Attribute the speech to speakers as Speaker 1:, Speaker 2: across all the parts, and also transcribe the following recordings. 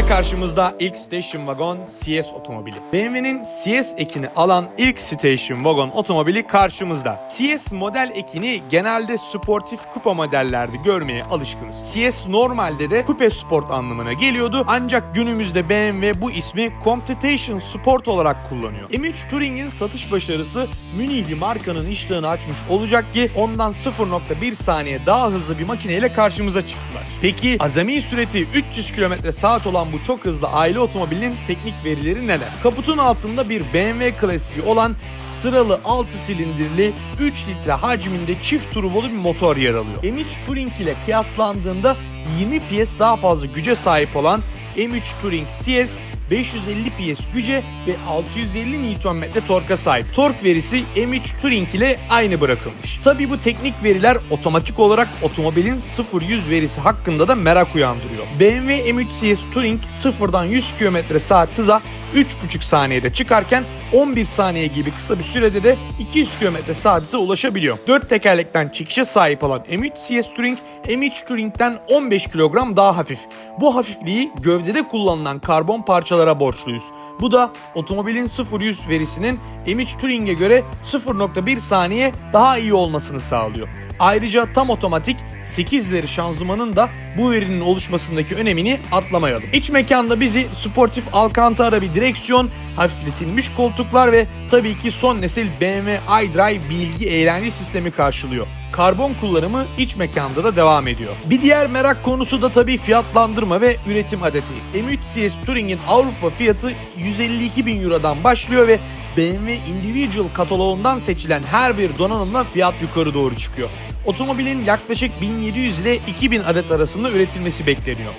Speaker 1: İşte karşımızda ilk station wagon CS otomobili. BMW'nin CS ekini alan ilk station wagon otomobili karşımızda. CS model ekini genelde sportif kupa modellerde görmeye alışkınız. CS normalde de kupe sport anlamına geliyordu ancak günümüzde BMW bu ismi Competition Sport olarak kullanıyor. M3 Touring'in satış başarısı Münihli markanın iştahını açmış olacak ki ondan 0.1 saniye daha hızlı bir makineyle karşımıza çıktılar. Peki azami süreti 300 km saat olan bu çok hızlı aile otomobilinin teknik verileri neler? Kaputun altında bir BMW klasiği olan sıralı 6 silindirli 3 litre hacminde çift turbolu bir motor yer alıyor. M3 Touring ile kıyaslandığında 20 PS daha fazla güce sahip olan M3 Touring CS 550 PS güce ve 650 Nm torka sahip. Tork verisi M3 Touring ile aynı bırakılmış. Tabi bu teknik veriler otomatik olarak otomobilin 0-100 verisi hakkında da merak uyandırıyor. BMW M3 CS Touring 0'dan 100 km saat hıza 3,5 saniyede çıkarken 11 saniye gibi kısa bir sürede de 200 km saat hıza ulaşabiliyor. 4 tekerlekten çekişe sahip olan M3 CS Touring M3 Touring'den 15 kilogram daha hafif. Bu hafifliği gövdede kullanılan karbon parçalara borçluyuz. Bu da otomobilin 0-100 verisinin M3 Touring'e göre 0.1 saniye daha iyi olmasını sağlıyor. Ayrıca tam otomatik 8 ileri şanzımanın da bu verinin oluşmasındaki önemini atlamayalım. İç mekanda bizi sportif Alcantara bir direksiyon, hafifletilmiş koltuklar ve tabii ki son nesil BMW iDrive bilgi eğlence sistemi karşılıyor. Karbon kullanımı iç mekanda da devam ediyor. Bir diğer merak konusu da tabii fiyatlandırma ve üretim adeti. M3 CS Touring'in Avrupa fiyatı 152 bin Euro'dan başlıyor ve BMW Individual kataloğundan seçilen her bir donanımla fiyat yukarı doğru çıkıyor. Otomobilin yaklaşık 1700 ile 2000 adet arasında üretilmesi bekleniyor.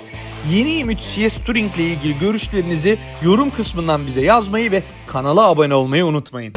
Speaker 1: Yeni M3 CS Touring ile ilgili görüşlerinizi yorum kısmından bize yazmayı ve kanala abone olmayı unutmayın.